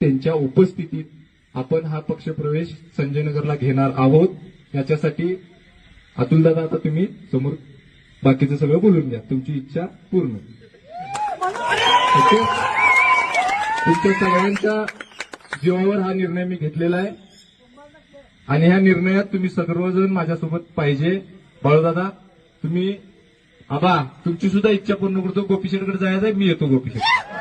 त्यांच्या उपस्थितीत आपण हा पक्षप्रवेश संजयनगरला घेणार आहोत. याच्यासाठी अतुलदादा आता तुम्ही समोर बाकीचं सगळं बोलून घ्या. तुमची इच्छा पूर्ण. ओके तुमच्या सगळ्यांच्या जीवावर हा निर्णय मी घेतलेला आहे. आणि ह्या निर्णयात तुम्ही सर्वजण माझ्यासोबत पाहिजे. बाळूदादा तुम्ही आबा तुमची सुद्धा इच्छा पूर्ण करतो. गोपीशेडकडे जायचं आहे मी येतो गोपीशेड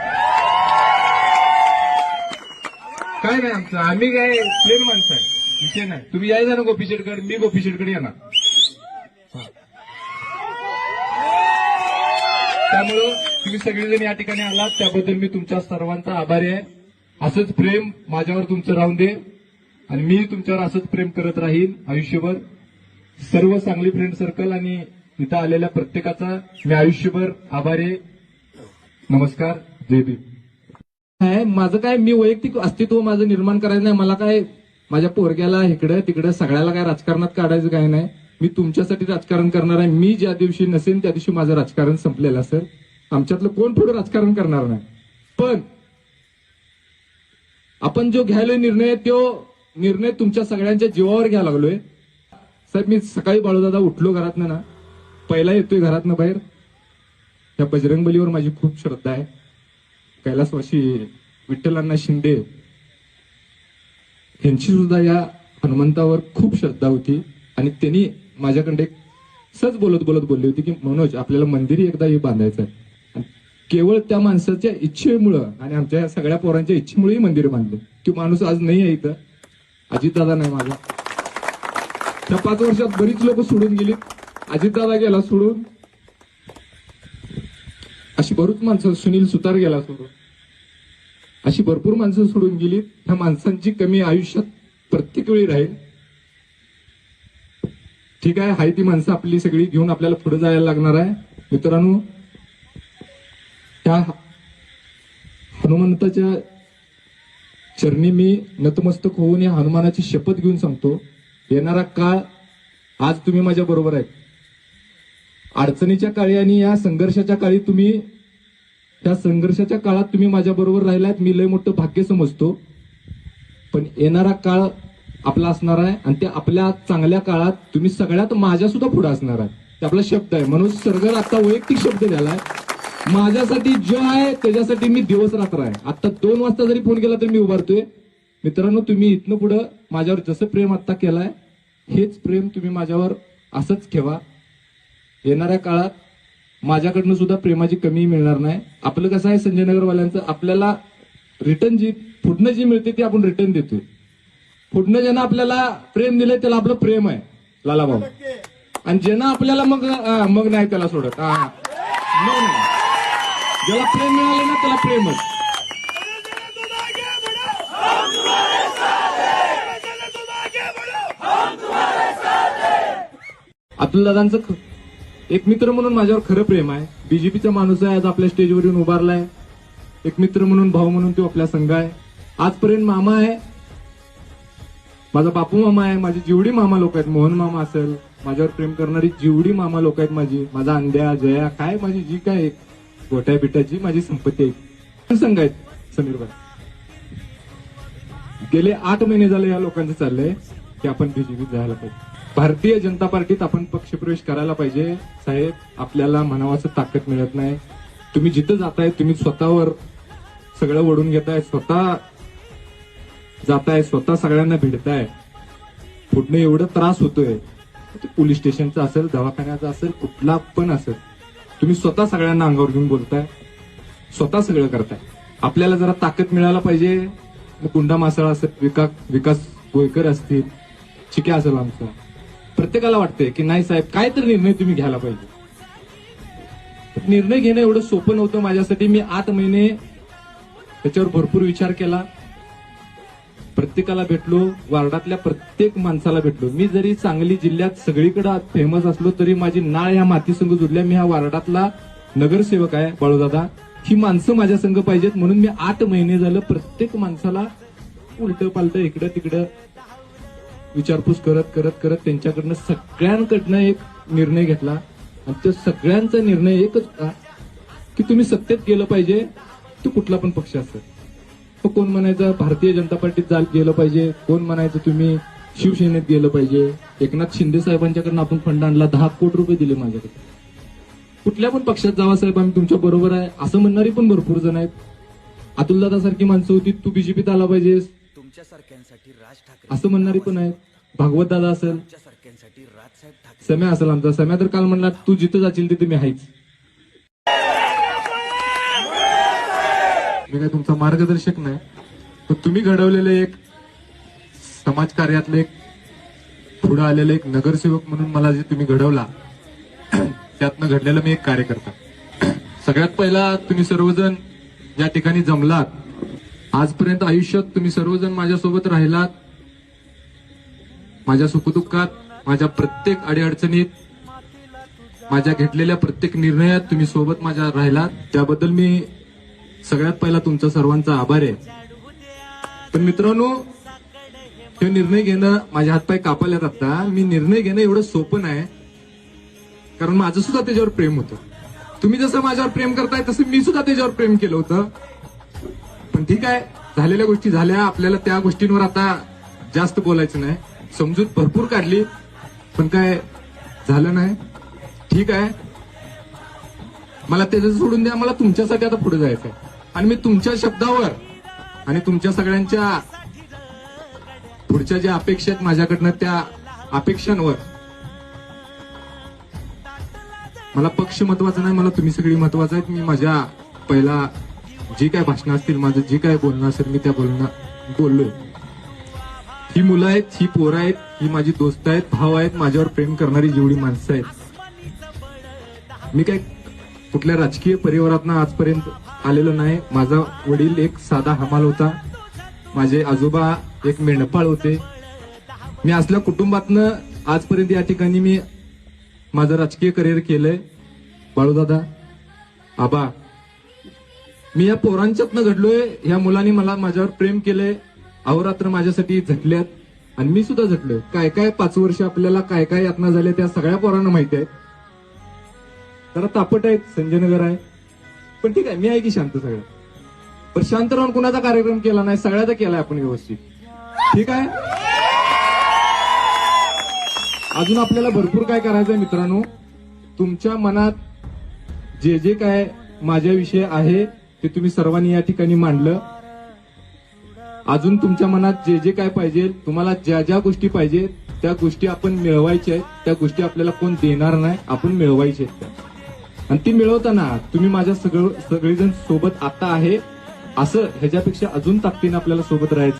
काय नाही आमचं. आम्ही काय प्लेन माणसं आहे. विषय नाही. तुम्ही यायचा ना गोपीशेडकडे मी गोपीशेडकडे येणार. हा. त्यामुळं तुम्ही सगळेजण या ठिकाणी आलात. त्याबद्दल मी तुमच्या सर्वांचा आभारी आहे. असंच प्रेम माझ्यावर तुमचं राहून दे. आणि मी तुमच्यावर असंच प्रेम करत राहील आयुष्यभर. सर्व सांगली फ्रेंड सर्कल आणि इथं आलेल्या प्रत्येकाचा मी आयुष्यभर आभारी आहे. नमस्कार. जय भीम. आहे माझं काय मी वैयक्तिक अस्तित्व माझं निर्माण करायचं नाही मला काय माझ्या पोरग्याला इकडं तिकडं सगळ्याला काय राजकारणात काढायचं काय नाही. मी तुमच्यासाठी राजकारण करणार आहे मी ज्या दिवशी नसेन त्या दिवशी माझं राजकारण संपलेलं असेल. आमच्यातलं कोण पुढे राजकारण करणार नाही? पण आपण जो घ्यायला निर्णय तो निर्णय तुमच्या सगळ्यांच्या जीवावर घ्यायला लागलोय. साहेब मी सकाळी बाळूदादा उठलो घरातनं ना पहिला येतोय घरातनं बाहेर. त्या बजरंगबलीवर माझी खूप श्रद्धा आहे. कैलासवासी विठ्ठलांना शिंदे यांची सुद्धा या हनुमंतावर खूप श्रद्धा होती. आणि त्यांनी माझ्याकडे सच सहज बोलत बोलत बोलली होती की मनोज आपल्याला मंदिर एकदा हे बांधायचं आहे केवळ त्या माणसाच्या इच्छेमुळं आणि आमच्या सगळ्या पोरांच्या इच्छेमुळे ही मंदिर बांधले. तो माणूस आज नाही आहे इथं. अजितदादा नाही माझा. त्या पाच वर्षात बरीच लोक सोडून गेली अजितदादा गेला सोडून. अशी बरीच माणसं सुनील सुतार गेला सोडून. अशी भरपूर माणसं सोडून गेली ह्या माणसांची कमी आयुष्यात प्रत्येक वेळी राहील. ठीक आहे हाय ती माणसं आपली सगळी घेऊन आपल्याला पुढे जायला लागणार आहे. मित्रांनो त्या हनुमंताच्या चरणी मी नतमस्तक होऊन या हनुमानाची शपथ घेऊन सांगतो. येणारा काळ आज तुम्ही माझ्या बरोबर आहेत अडचणीच्या काळी आणि या संघर्षाच्या काळी तुम्ही त्या संघर्षाच्या काळात तुम्ही माझ्या बरोबर राहिलात मी लय मोठं भाग्य समजतो. पण येणारा काळ आपला असणार आहे आणि त्या आपल्या चांगल्या काळात तुम्ही सगळ्यात माझ्या सुद्धा पुढे असणार आहे. ते आपला शब्द आहे. म्हणून सरगर आता वैयक्तिक शब्द दिलाय माझ्यासाठी जो आहे त्याच्यासाठी मी दिवस रात्र आहे. आता दोन वाजता जरी फोन केला तरी मी उभारतोय. मित्रांनो तुम्ही इथनं पुढं माझ्यावर जसं प्रेम आता केलाय हेच प्रेम तुम्ही माझ्यावर असंच ठेवा. येणाऱ्या काळात माझ्याकडनं सुद्धा प्रेमाची कमी मिळणार नाही. आपलं कसं आहे संजय नगरवाल्यांचं आपल्याला रिटर्न जी पुढनं जी मिळते ती आपण रिटर्न देतोय. पुढनं ज्यानं आपल्याला प्रेम दिलंय त्याला आपलं प्रेम आहे लाला भाऊ आणि ज्यांना आपल्याला मग मग नाही त्याला सोडत. हा. मग नाही. ज्याला प्रेम मिळाले ना त्याला प्रेमच अतुल दादांचं ख- एक मित्र म्हणून माझ्यावर खरं प्रेम आहे. बीजेपीचा माणूस आहे आज आपल्या स्टेजवर येऊन उभारलाय. एक मित्र म्हणून भाऊ म्हणून तो आपल्या संघ आहे. आजपर्यंत मामा आहे. माझा बापू मामा आहे. माझी जेवढी मामा लोक आहेत मोहन मामा असेल माझ्यावर प्रेम करणारी जेवढी मामा लोक आहेत माझी माझा अंड्या जया काय माझी जी काय गोट्या बिट्याची माझी संपत्ती आहे. संघ आहेत? समीरबाई गेले आठ महिने झाले या लोकांचं चाललंय की आपण बीजेपीत जायला पाहिजे. भारतीय जनता पार्टीत आपण पक्षप्रवेश करायला पाहिजे. साहेब आपल्याला म्हणावाचं ताकद मिळत नाही. तुम्ही जिथं जाताय तुम्ही स्वतःवर सगळं ओढून घेताय स्वतः जाताय स्वतः सगळ्यांना भिडताय. पुढनं एवढं त्रास होतोय. ते पोलीस स्टेशनचं असेल दवाखान्याचा असेल कुठला पण असेल तुम्ही स्वतः सगळ्यांना अंगावर घेऊन बोलताय. स्वतः सगळं करताय. आपल्याला जरा ताकद मिळायला पाहिजे. गुंडा मासाळा असेल विकास विकास गोयकर असतील चिक्या असेल आमचं. प्रत्येकाला वाटतंय की नाही साहेब काय तर निर्णय तुम्ही घ्यायला पाहिजे. निर्णय घेणं एवढं सोपं नव्हतं माझ्यासाठी. मी आठ महिने त्याच्यावर भरपूर विचार केला. प्रत्येकाला भेटलो वार्डातल्या प्रत्येक माणसाला भेटलो. मी जरी सांगली जिल्ह्यात सगळीकडे फेमस असलो तरी माझी नाळ ह्या माती संघ जुडल्या. मी हा वार्डातला नगरसेवक आहे बाळूदादा. ही माणसं माझ्या संघ पाहिजेत. म्हणून मी आठ महिने झालं प्रत्येक माणसाला उलट पालट इकडं तिकडं विचारपूस करत करत करत त्यांच्याकडनं सगळ्यांकडनं एक निर्णय घेतला. आणि त्या सगळ्यांचा निर्णय एकच होता की तुम्ही सत्तेत गेलं पाहिजे तो कुठला पण पक्ष असेल. मग कोण म्हणायचं भारतीय जनता पार्टीत जा गेलं पाहिजे. कोण म्हणायचं तुम्ही शिवसेनेत गेलं पाहिजे. एकनाथ शिंदे साहेबांच्याकडनं आपण फंड आणला दहा कोटी रुपये दिले माझ्याकडे. कुठल्या पण पक्षात जावा साहेब आम्ही तुमच्या बरोबर आहे. असं म्हणणारी पण भरपूर जण आहेत. अतुलदादा सारखी माणसं होती तू बीजेपीत आला पाहिजेस. असं म्हणणारी पण आहेत? भागवत दादा असेल. सम्या असेल आमचा. सम्या तर काल म्हणला तू जिथं जाशील तिथे मी आहेच. मी काय तुमचा मार्गदर्शक नाही पण तुम्ही घडवलेले एक समाजकार्यातले एक पुढे आलेले एक नगरसेवक म्हणून मला जे तुम्ही घडवला त्यातनं घडलेलं मी एक कार्यकर्ता. सगळ्यात पहिला तुम्ही सर्वजण या ठिकाणी जमलात. आजपर्यंत आयुष्यात तुम्ही सर्वजण माझ्यासोबत राहिलात. माझ्या सुखदुःखात माझ्या प्रत्येक अडीअडचणीत माझ्या घेतलेल्या प्रत्येक निर्णयात तुम्ही सोबत माझ्या राहिलात. त्याबद्दल मी सगळ्यात पहिला तुमचा सर्वांचा आभार आहे. पण मित्रांनो हे निर्णय घेणं माझ्या हातपाय कापायला आता मी निर्णय घेणं एवढं सोपं नाही. कारण माझं सुद्धा त्याच्यावर प्रेम होतं. तुम्ही जसं माझ्यावर प्रेम करताय तसं मी सुद्धा त्याच्यावर प्रेम केलं होतं. पण ठीक आहे. झालेल्या गोष्टी झाल्या. आपल्याला त्या गोष्टींवर आता जास्त बोलायचं नाही. समजूत भरपूर काढली. पण काय झालं नाही. ठीक आहे. मला त्याचं सोडून द्या. मला तुमच्यासाठी आता पुढे जायचंय. आणि मी तुमच्या शब्दावर आणि तुमच्या सगळ्यांच्या पुढच्या ज्या अपेक्षा आहेत माझ्याकडनं त्या अपेक्षांवर मला पक्ष महत्त्वाचा नाही. मला तुम्ही सगळी महत्वाचं आहेत. मी माझ्या पहिला जी काय भाषणं असतील माझं जे काय बोलणं असेल मी त्या बोलणं बोललोय. ही मुलं आहेत ही पोरं आहेत ही माझी दोस्त आहेत भाव आहेत माझ्यावर प्रेम करणारी जेवढी माणसं आहेत. मी काय कुठल्या राजकीय परिवारातनं आजपर्यंत आलेलो नाही. माझा वडील एक साधा हमाल होता. माझे आजोबा एक मेंढपाळ होते. मी असल्या कुटुंबातनं आजपर्यंत या ठिकाणी मी माझं राजकीय करिअर केलंय. बाळूदादा आबा मी या पोरांच्यातनं घडलोय ह्या मुलांनी मला माझ्यावर प्रेम केलंय अहोरात्र माझ्यासाठी झटल्यात आणि मी सुद्धा झटलोय. काय काय पाच वर्ष आपल्याला काय काय यातना झाल्या त्या सगळ्या पोरांना माहिती आहेत जरा तापट आहेत संजयनगर आहे. पण ठीक आहे मी आहे की शांत सगळं पण शांत राहून कुणाचा कार्यक्रम केला नाही सगळ्याचा केलाय आपण व्यवस्थित. ठीक आहे? अजून आपल्याला भरपूर काय करायचंय मित्रांनो. तुमच्या मनात जे जे काय माझ्याविषयी आहे ते तुम्ही सर्वांनी या ठिकाणी मांडलं. अजून तुमच्या मनात जे जे काय पाहिजे तुम्हाला ज्या ज्या गोष्टी पाहिजे त्या गोष्टी आपण मिळवायच्या आहेत. त्या गोष्टी आपल्याला कोण देणार नाही आपण मिळवायच्या आहेत आणि ती मिळवताना तुम्ही माझ्या सगळं सगळेजण सोबत आता आहे. असं ह्याच्यापेक्षा अजून ताकदीनं आपल्याला सोबत राहायचं.